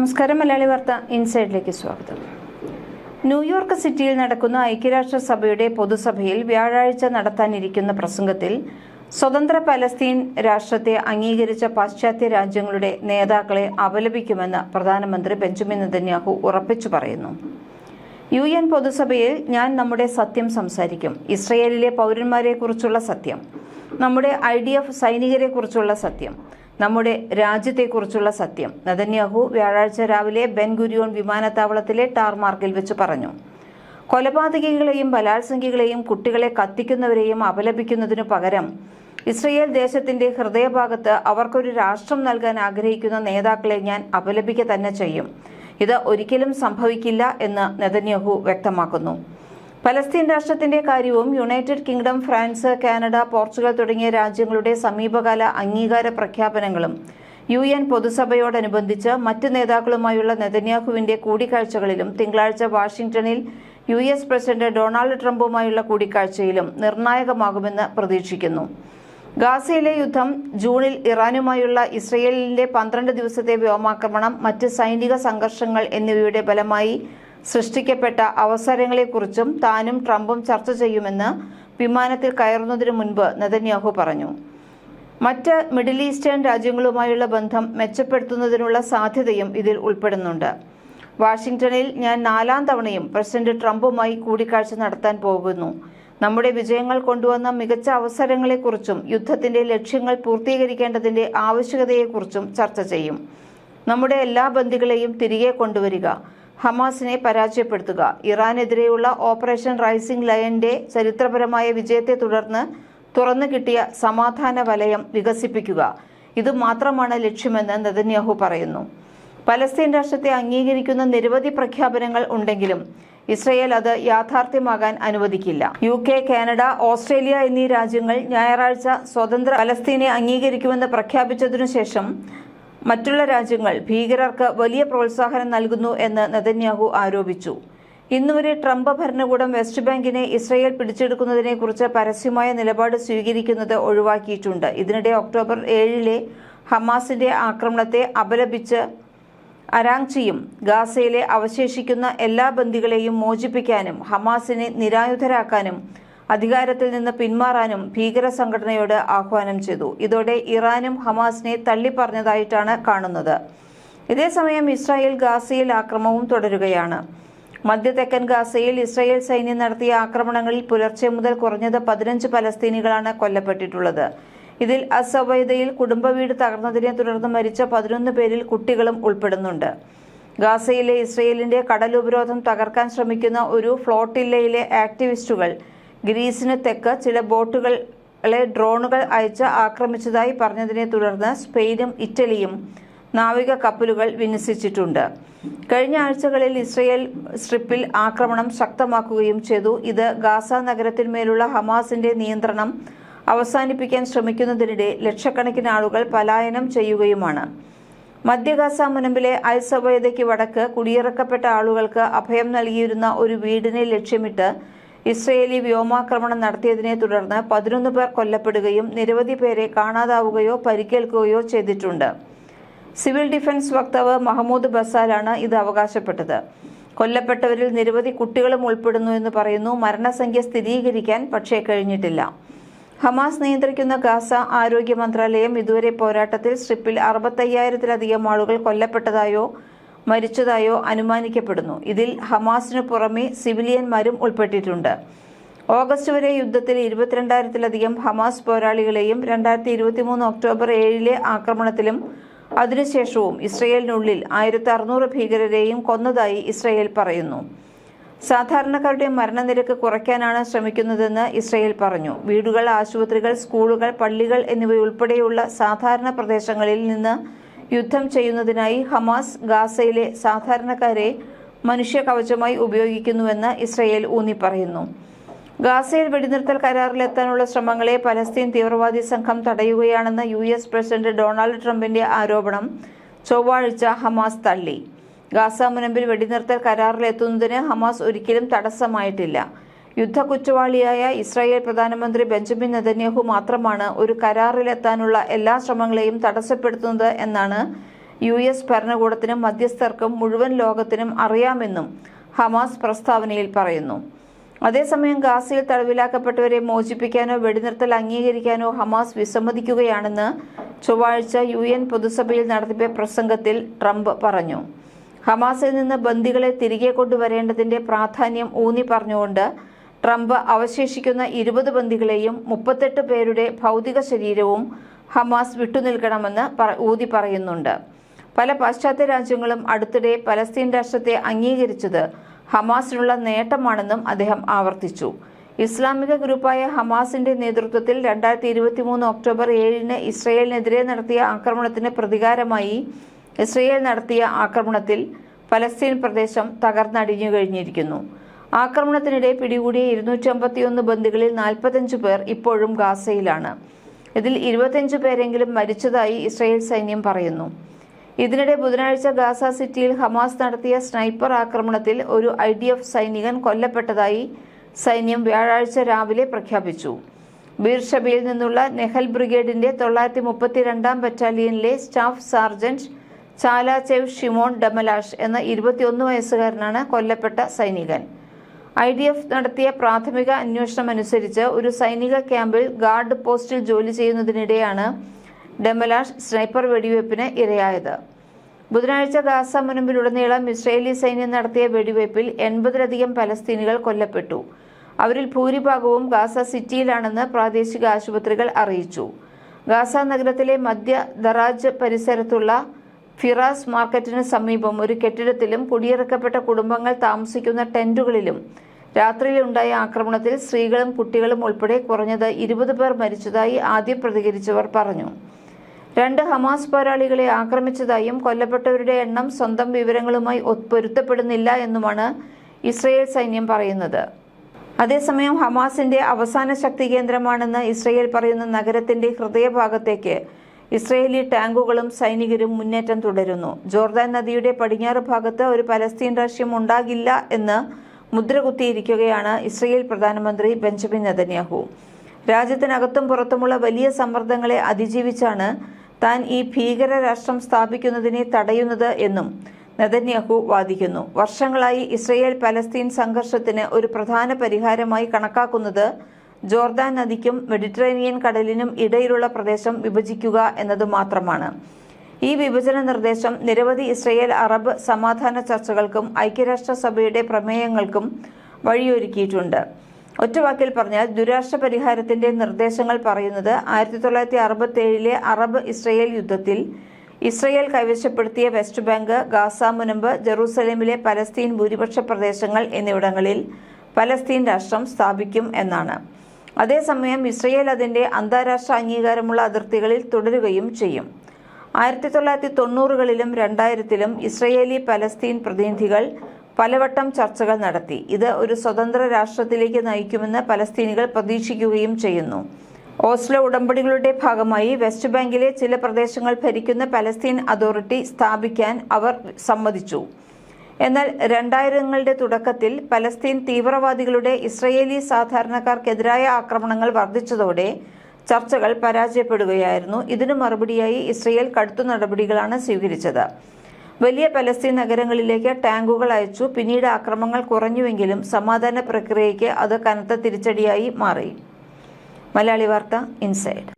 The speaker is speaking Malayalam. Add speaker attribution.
Speaker 1: നമസ്കാരം മലയാളി വാർത്ത ഇൻസൈഡിലേക്ക് സ്വാഗതം. ന്യൂയോർക്ക് സിറ്റിയിൽ നടക്കുന്ന ഐക്യരാഷ്ട്രസഭയുടെ പൊതുസഭയിൽ വ്യാഴാഴ്ച നടത്താനിരിക്കുന്ന പ്രസംഗത്തിൽ സ്വതന്ത്ര പലസ്തീൻ രാഷ്ട്രത്തെ അംഗീകരിച്ച പാശ്ചാത്യ രാജ്യങ്ങളുടെ നേതാക്കളെ അപലപിക്കുമെന്ന് പ്രധാനമന്ത്രി ബെഞ്ചമിൻ നെതന്യാഹു ഉറപ്പിച്ചു പറയുന്നു. യു എൻ പൊതുസഭയിൽ ഞാൻ നമ്മുടെ സത്യം സംസാരിക്കും. ഇസ്രയേലിലെ പൗരന്മാരെക്കുറിച്ചുള്ള സത്യം നമ്മുടെ ഐ ഡി എഫ് സൈനികരെക്കുറിച്ചുള്ള സത്യം നമ്മുടെ രാജ്യത്തെക്കുറിച്ചുള്ള സത്യം. നദന്യാഹു വ്യാഴാഴ്ച രാവിലെ ബെൻ ഗുരിയോൺ വിമാനത്താവളത്തിലെ ടാർമാർക്കിൽ വെച്ച് പറഞ്ഞു. കൊലപാതകികളെയും ബലാത്സംഗികളെയും കുട്ടികളെ കത്തിക്കുന്നവരെയും അപലപിക്കുന്നതിനു പകരം ഇസ്രയേൽ ദേശത്തിന്റെ ഹൃദയഭാഗത്ത് അവർക്കൊരു രാഷ്ട്രം നൽകാൻ ആഗ്രഹിക്കുന്ന നേതാക്കളെ ഞാൻ അപലപിക്കുക തന്നെ ചെയ്യും. ഇത് ഒരിക്കലും സംഭവിക്കില്ല എന്ന് നെതന്യാഹു വ്യക്തമാക്കുന്നു. പലസ്തീൻ രാഷ്ട്രത്തിന്റെ കാര്യവും United Kingdom France Canada Portugal തുടങ്ങിയ രാജ്യങ്ങളുടെ സമീപകാല അംഗീകാര പ്രഖ്യാപനങ്ങളും യു എൻ പൊതുസഭയോടനുബന്ധിച്ച് മറ്റ് നേതാക്കളുമായുള്ള നെതന്യാഹുവിന്റെ കൂടിക്കാഴ്ചകളിലും തിങ്കളാഴ്ച വാഷിംഗ്ടണിൽ യു എസ് പ്രസിഡന്റ് ഡൊണാൾഡ് ട്രംപുമായുള്ള കൂടിക്കാഴ്ചയിലും നിർണായകമാകുമെന്ന് പ്രതീക്ഷിക്കുന്നു. ഗാസയിലെ യുദ്ധം ജൂണിൽ ഇറാനുമായുള്ള ഇസ്രയേലിന്റെ പന്ത്രണ്ട് ദിവസത്തെ വ്യോമാക്രമണം മറ്റ് സൈനിക സംഘർഷങ്ങൾ എന്നിവയുടെ ഫലമായി സൃഷ്ടിക്കപ്പെട്ട അവസരങ്ങളെക്കുറിച്ചും താനും ട്രംപും ചർച്ച ചെയ്യുമെന്ന് വിമാനത്തിൽ കയറുന്നതിനു മുൻപ് നെതന്യാഹു പറഞ്ഞു. മറ്റ് മിഡിൽ ഈസ്റ്റേൺ രാജ്യങ്ങളുമായുള്ള ബന്ധം മെച്ചപ്പെടുത്തുന്നതിനുള്ള സാധ്യതയും ഇതിൽ ഉൾപ്പെടുന്നുണ്ട്. വാഷിംഗ്ടണിൽ ഞാൻ നാലാം തവണയും പ്രസിഡന്റ് ട്രംപുമായി കൂടിക്കാഴ്ച നടത്താൻ പോകുന്നു. നമ്മുടെ വിജയങ്ങൾ കൊണ്ടുവന്ന മികച്ച അവസരങ്ങളെക്കുറിച്ചും യുദ്ധത്തിന്റെ ലക്ഷ്യങ്ങൾ പൂർത്തീകരിക്കേണ്ടതിന്റെ ആവശ്യകതയെക്കുറിച്ചും ചർച്ച ചെയ്യും. നമ്മുടെ എല്ലാ ബന്ധികളെയും തിരികെ കൊണ്ടുവരിക. ഹമാസിനെ പരാജയപ്പെടുത്തുക. ഇറാനെതിരെയുള്ള ഓപ്പറേഷൻ റൈസിംഗ് ലയന്റെ ചരിത്രപരമായ വിജയത്തെ തുടർന്ന് തുറന്നു കിട്ടിയ സമാധാന വലയം വികസിപ്പിക്കുക. ഇത് മാത്രമാണ് ലക്ഷ്യമെന്ന് നെതന്യാഹു പറയുന്നു. പലസ്തീൻ രാഷ്ട്രത്തെ അംഗീകരിക്കുന്ന നിരവധി പ്രഖ്യാപനങ്ങൾ ഉണ്ടെങ്കിലും ഇസ്രയേൽ അത് യാഥാർത്ഥ്യമാകാൻ അനുവദിക്കില്ല. യു കെ കാനഡ ഓസ്ട്രേലിയ എന്നീ രാജ്യങ്ങൾ ഞായറാഴ്ച സ്വതന്ത്ര പലസ്തീനെ അംഗീകരിക്കുമെന്ന് പ്രഖ്യാപിച്ചതിനു ശേഷം മറ്റുള്ള രാജ്യങ്ങൾ ഭീകരർക്ക് വലിയ പ്രോത്സാഹനം നൽകുന്നു എന്ന് നെതന്യാഹു ആരോപിച്ചു. ഇന്നുവരെ ട്രംപ് ഭരണകൂടം വെസ്റ്റ് ബാങ്കിനെ ഇസ്രയേൽ പിടിച്ചെടുക്കുന്നതിനെക്കുറിച്ച് പരസ്യമായ നിലപാട് സ്വീകരിക്കുന്നത് ഒഴിവാക്കിയിട്ടുണ്ട്. ഇതിനിടെ ഒക്ടോബർ ഏഴിലെ ഹമാസിന്റെ ആക്രമണത്തെ അപലപിച്ച് അരാങ്ചിയും ഗാസയിലെ അവശേഷിക്കുന്ന എല്ലാ ബന്ദികളെയും മോചിപ്പിക്കാനും ഹമാസിനെ നിരായുധരാക്കാനും അധികാരത്തിൽ നിന്ന് പിന്മാറാനും ഭീകര സംഘടനയോട് ആഹ്വാനം ചെയ്തു. ഇതോടെ ഇറാനും ഹമാസിനെ തള്ളിപ്പറഞ്ഞതായിട്ടാണ് കാണുന്നത്. ഇതേസമയം ഇസ്രായേൽ ഗാസയിൽ ആക്രമവും തുടരുകയാണ്. മധ്യ തെക്കൻ ഗാസയിൽ ഇസ്രായേൽ സൈന്യം നടത്തിയ ആക്രമണങ്ങളിൽ പുലർച്ചെ മുതൽ കുറഞ്ഞത് പതിനഞ്ച് പലസ്തീനികളാണ് കൊല്ലപ്പെട്ടിട്ടുള്ളത്. ഇതിൽ അസവൈദയിൽ കുടുംബ വീട് തകർന്നതിനെ തുടർന്ന് മരിച്ച പതിനൊന്ന് പേരിൽ കുട്ടികളും ഉൾപ്പെടുന്നുണ്ട്. ഗാസയിലെ ഇസ്രയേലിന്റെ കടലുപരോധം തകർക്കാൻ ശ്രമിക്കുന്ന ഒരു ഫ്ലോട്ടില്ലയിലെ ആക്ടിവിസ്റ്റുകൾ ഗ്രീസിന് തെക്ക് ചില ബോട്ടുകളെ ഡ്രോണുകൾ അയച്ച് ആക്രമിച്ചതായി പറഞ്ഞതിനെ തുടർന്ന് സ്പെയിനും ഇറ്റലിയും നാവിക കപ്പലുകൾ വിന്യസിച്ചിട്ടുണ്ട്. കഴിഞ്ഞ ആഴ്ചകളിൽ ഇസ്രയേൽ സ്ട്രിപ്പിൽ ആക്രമണം ശക്തമാക്കുകയും ചെയ്തു. ഇത് ഗാസ നഗരത്തിന്മേലുള്ള ഹമാസിന്റെ നിയന്ത്രണം അവസാനിപ്പിക്കാൻ ശ്രമിക്കുന്നതിനിടെ ലക്ഷക്കണക്കിന് ആളുകൾ പലായനം ചെയ്യുകയുമാണ്. മധ്യഗാസ മുനമ്പിലെ അൽ വടക്ക് കുടിയിറക്കപ്പെട്ട ആളുകൾക്ക് അഭയം നൽകിയിരുന്ന ഒരു വീടിനെ ലക്ഷ്യമിട്ട് ഇസ്രയേലി വ്യോമാക്രമണം നടത്തിയതിനെ തുടർന്ന് പതിനൊന്ന് പേർ കൊല്ലപ്പെടുകയും നിരവധി പേരെ കാണാതാവുകയോ പരിക്കേൽക്കുകയോ ചെയ്തിട്ടുണ്ട്. സിവിൽ ഡിഫൻസ് വക്താവ് മഹമ്മൂദ് ബസാലാണ് ഇത് അവകാശപ്പെട്ടത്. കൊല്ലപ്പെട്ടവരിൽ നിരവധി കുട്ടികളും ഉൾപ്പെടുന്നു എന്ന് പറയുന്നു. മരണസംഖ്യ സ്ഥിരീകരിക്കാൻ പക്ഷേ കഴിഞ്ഞിട്ടില്ല. ഹമാസ് നിയന്ത്രിക്കുന്ന ഗാസ ആരോഗ്യ മന്ത്രാലയം ഇതുവരെ പോരാട്ടത്തിൽ സ്ട്രിപ്പിൽ അറുപത്തയ്യായിരത്തിലധികം ആളുകൾ കൊല്ലപ്പെട്ടതായോ മരിച്ചതായോ അനുമാനിക്കപ്പെടുന്നു. ഇതിൽ ഹമാസിനു പുറമെ സിവിലിയന്മാരും ഉൾപ്പെട്ടിട്ടുണ്ട്. ഓഗസ്റ്റ് വരെ യുദ്ധത്തിൽ ഇരുപത്തിരണ്ടായിരത്തിലധികം ഹമാസ് പോരാളികളെയും രണ്ടായിരത്തി ഇരുപത്തിമൂന്ന് ഒക്ടോബർ ഏഴിലെ ആക്രമണത്തിലും അതിനുശേഷവും ഇസ്രയേലിനുള്ളിൽ ആയിരത്തി അറുന്നൂറ് ഭീകരരെയും കൊന്നതായി ഇസ്രയേൽ പറയുന്നു. സാധാരണക്കാരുടെ മരണനിരക്ക് കുറയ്ക്കാനാണ് ശ്രമിക്കുന്നതെന്ന് ഇസ്രയേൽ പറഞ്ഞു. വീടുകൾ ആശുപത്രികൾ സ്കൂളുകൾ പള്ളികൾ എന്നിവയുൾപ്പെടെയുള്ള സാധാരണ പ്രദേശങ്ങളിൽ നിന്ന് യുദ്ധം ചെയ്യുന്നതിനായി ഹമാസ് ഗാസയിലെ സാധാരണക്കാരെ മനുഷ്യ കവചമായി ഉപയോഗിക്കുന്നുവെന്ന് ഇസ്രയേൽ ഊന്നിപ്പറയുന്നു. ഗാസയിൽ വെടിനിർത്തൽ കരാറിലെത്താനുള്ള ശ്രമങ്ങളെ പലസ്തീൻ തീവ്രവാദി സംഘം തടയുകയാണെന്ന യു എസ് പ്രസിഡന്റ് ഡൊണാൾഡ് ട്രംപിന്റെ ആരോപണം ചൊവ്വാഴ്ച ഹമാസ് തള്ളി. ഗാസ മുനമ്പിൽ വെടിനിർത്തൽ കരാറിലെത്തുന്നതിന് ഹമാസ് ഒരിക്കലും തടസ്സമായിട്ടില്ല. യുദ്ധക്കുറ്റവാളിയായ ഇസ്രായേൽ പ്രധാനമന്ത്രി ബെഞ്ചമിൻ നെതന്യാഹു മാത്രമാണ് ഒരു കരാറിലെത്താനുള്ള എല്ലാ ശ്രമങ്ങളെയും തടസ്സപ്പെടുത്തുന്നത് എന്നാണ് യു എസ് ഭരണകൂടത്തിനും മധ്യസ്ഥർക്കും മുഴുവൻ ലോകത്തിനും അറിയാമെന്നും ഹമാസ് പ്രസ്താവനയിൽ പറയുന്നു. അതേസമയം ഗാസയിൽ തടവിലാക്കപ്പെട്ടവരെ മോചിപ്പിക്കാനോ വെടിനിർത്തൽ അംഗീകരിക്കാനോ ഹമാസ് വിസമ്മതിക്കുകയാണെന്ന് ചൊവ്വാഴ്ച യു എൻ പൊതുസഭയിൽ നടത്തിയ പ്രസംഗത്തിൽ ട്രംപ് പറഞ്ഞു. ഹമാസിൽ നിന്ന് ബന്ദികളെ തിരികെ കൊണ്ടുവരേണ്ടതിന്റെ പ്രാധാന്യം ഊന്നി പറഞ്ഞുകൊണ്ട് ട്രംപ് അവശേഷിക്കുന്ന ഇരുപത് ബന്ദികളെയും മുപ്പത്തെട്ട് പേരുടെ ഭൗതിക ശരീരവും ഹമാസ് വിട്ടുനിൽക്കണമെന്ന് ഊതി പറയുന്നുണ്ട്. പല പാശ്ചാത്യ രാജ്യങ്ങളും അടുത്തിടെ പലസ്തീൻ രാഷ്ട്രത്തെ അംഗീകരിച്ചത് ഹമാസിനുള്ള നേട്ടമാണെന്നും അദ്ദേഹം ആവർത്തിച്ചു. ഇസ്ലാമിക ഗ്രൂപ്പായ ഹമാസിന്റെ നേതൃത്വത്തിൽ രണ്ടായിരത്തി ഇരുപത്തി മൂന്ന് ഒക്ടോബർ ഏഴിന് ഇസ്രയേലിനെതിരെ നടത്തിയ ആക്രമണത്തിന് പ്രതികാരമായി ഇസ്രയേൽ നടത്തിയ ആക്രമണത്തിൽ പലസ്തീൻ പ്രദേശം തകർന്നടിഞ്ഞു കഴിഞ്ഞിരിക്കുന്നു. ആക്രമണത്തിനിടെ പിടികൂടിയ ഇരുന്നൂറ്റി അമ്പത്തിയൊന്ന് ബന്ദികളിൽ നാൽപ്പത്തഞ്ച് പേർ ഇപ്പോഴും ഗാസയിലാണ്. ഇതിൽ ഇരുപത്തിയഞ്ച് പേരെങ്കിലും മരിച്ചതായി ഇസ്രയേൽ സൈന്യം പറയുന്നു. ഇതിനിടെ ബുധനാഴ്ച ഗാസ സിറ്റിയിൽ ഹമാസ് നടത്തിയ സ്നൈപ്പർ ആക്രമണത്തിൽ ഒരു ഐ ഡി എഫ് സൈനികൻ കൊല്ലപ്പെട്ടതായി സൈന്യം വ്യാഴാഴ്ച രാവിലെ പ്രഖ്യാപിച്ചു. ബീർഷബയിൽ നിന്നുള്ള നെഹൽ ബ്രിഗേഡിന്റെ തൊള്ളായിരത്തി മുപ്പത്തിരണ്ടാം ബറ്റാലിയനിലെ staff sergeant Chalachew Shimon Damalash എന്ന ഇരുപത്തിയൊന്ന് വയസ്സുകാരനാണ് കൊല്ലപ്പെട്ട സൈനികൻ. ഐ ഡി എഫ് നടത്തിയ പ്രാഥമിക അന്വേഷണം അനുസരിച്ച് ഒരു സൈനിക ക്യാമ്പിൽ ഗാർഡ് പോസ്റ്റിൽ ജോലി ചെയ്യുന്നതിനിടെയാണ് ഡെമലാഷ് സ്നൈപ്പർ വെടിവയ്പ്പിന് ഇരയായത്. ബുധനാഴ്ച ഗാസ മുനമ്പിലുടനീളം ഇസ്രയേലി സൈന്യം നടത്തിയ വെടിവയ്പിൽ എൺപതിലധികം പലസ്തീനികൾ കൊല്ലപ്പെട്ടു. അവരിൽ ഭൂരിഭാഗവും ഗാസ സിറ്റിയിലാണെന്ന് പ്രാദേശിക ആശുപത്രികൾ അറിയിച്ചു. ഗാസ നഗരത്തിലെ മധ്യ ദറാജ് പരിസരത്തുള്ള ഫിറാസ് മാർക്കറ്റിന് സമീപം ഒരു കെട്ടിടത്തിലും കുടിയിറക്കപ്പെട്ട കുടുംബങ്ങൾ താമസിക്കുന്ന ടെന്റുകളിലും രാത്രിയിലുണ്ടായ ആക്രമണത്തിൽ സ്ത്രീകളും കുട്ടികളും ഉൾപ്പെടെ കുറഞ്ഞത് ഇരുപത് പേർ മരിച്ചതായി ആദ്യം പ്രതികരിച്ചവർ പറഞ്ഞു. രണ്ട് ഹമാസ് പോരാളികളെ ആക്രമിച്ചതായും കൊല്ലപ്പെട്ടവരുടെ എണ്ണം സ്വന്തം വിവരങ്ങളുമായി പൊരുത്തപ്പെടുന്നില്ല എന്നുമാണ് ഇസ്രയേൽ സൈന്യം പറയുന്നത്. അതേസമയം ഹമാസിന്റെ അവസാന ശക്തി കേന്ദ്രമാണെന്ന് ഇസ്രയേൽ പറയുന്ന നഗരത്തിന്റെ ഹൃദയഭാഗത്തേക്ക് ഇസ്രയേലി ടാങ്കുകളും സൈനികരും മുന്നേറ്റം തുടരുന്നു. ജോർദാൻ നദിയുടെ പടിഞ്ഞാറ് ഭാഗത്ത് ഒരു പലസ്തീൻ രാഷ്ട്രം ഉണ്ടാകില്ല എന്ന് മുദ്രകുത്തിയിരിക്കുകയാണ് ഇസ്രയേൽ പ്രധാനമന്ത്രി ബെഞ്ചമിൻ നെതന്യാഹു. രാജ്യത്തിനകത്തും പുറത്തുമുള്ള വലിയ സമ്മർദ്ദങ്ങളെ അതിജീവിച്ചാണ് താൻ ഈ ഭീകര രാഷ്ട്രം സ്ഥാപിക്കുന്നതിനെ തടയുന്നത് എന്നും നെതന്യാഹു വാദിക്കുന്നു. വർഷങ്ങളായി ഇസ്രയേൽ പലസ്തീൻ സംഘർഷത്തിന് ഒരു പ്രധാന പരിഹാരമായി കണക്കാക്കുന്നത് ജോർദാൻ നദിക്കും മെഡിറ്ററേനിയൻ കടലിനും ഇടയിലുള്ള പ്രദേശം വിഭജിക്കുക എന്നത് മാത്രമാണ് ഈ വിഭജന നിർദ്ദേശം നിരവധി ഇസ്രയേൽ അറബ് സമാധാന ചർച്ചകൾക്കും ഐക്യരാഷ്ട്രസഭയുടെ പ്രമേയങ്ങൾക്കും വഴിയൊരുക്കിയിട്ടുണ്ട്. ഒറ്റവാക്കിൽ പറഞ്ഞാൽ ദുരാഷ്ട്ര പരിഹാരത്തിന്റെ നിർദ്ദേശങ്ങൾ പറയുന്നത് ആയിരത്തി തൊള്ളായിരത്തി അറുപത്തി ഏഴിലെ അറബ് ഇസ്രയേൽ യുദ്ധത്തിൽ ഇസ്രയേൽ കൈവശപ്പെടുത്തിയ വെസ്റ്റ് ബാങ്ക് ഗാസ മുനമ്പ് ജെറൂസലേമിലെ പലസ്തീൻ ഭൂരിപക്ഷ പ്രദേശങ്ങൾ എന്നിവിടങ്ങളിൽ പലസ്തീൻ രാഷ്ട്രം സ്ഥാപിക്കും എന്നാണ്. അതേസമയം ഇസ്രയേൽ അതിന്റെ അന്താരാഷ്ട്ര അംഗീകാരമുള്ള അതിർത്തികളിൽ തുടരുകയും ചെയ്യും. ആയിരത്തി തൊള്ളായിരത്തി തൊണ്ണൂറുകളിലും രണ്ടായിരത്തിലും ഇസ്രയേലി പലസ്തീൻ പ്രതിനിധികൾ പലവട്ടം ചർച്ചകൾ നടത്തി. ഇത് ഒരു സ്വതന്ത്ര രാഷ്ട്രത്തിലേക്ക് നയിക്കുമെന്ന് പലസ്തീനികൾ പ്രതീക്ഷിക്കുകയും ചെയ്യുന്നു. ഓസ്ലോ ഉടമ്പടികളുടെ ഭാഗമായി വെസ്റ്റ് ബാങ്കിലെ ചില പ്രദേശങ്ങൾ ഭരിക്കുന്ന പലസ്തീൻ അതോറിറ്റി സ്ഥാപിക്കാൻ അവർ സമ്മതിച്ചു. എന്നാൽ രണ്ടായിരങ്ങളുടെ തുടക്കത്തിൽ പലസ്തീൻ തീവ്രവാദികളുടെ ഇസ്രയേലി സാധാരണക്കാർക്കെതിരായ ആക്രമണങ്ങൾ വർദ്ധിച്ചതോടെ ചർച്ചകൾ പരാജയപ്പെടുകയായിരുന്നു. ഇതിനു മറുപടിയായി ഇസ്രയേൽ കടുത്ത നടപടികളാണ് സ്വീകരിച്ചത്. വലിയ പലസ്തീൻ നഗരങ്ങളിലേക്ക് ടാങ്കുകൾ അയച്ചു. പിന്നീട് ആക്രമണങ്ങൾ കുറഞ്ഞുവെങ്കിലും സമാധാന പ്രക്രിയയ്ക്ക് അത് കനത്ത തിരിച്ചടിയായി മാറി. മലയാളി വാർത്ത ഇൻസൈഡ്.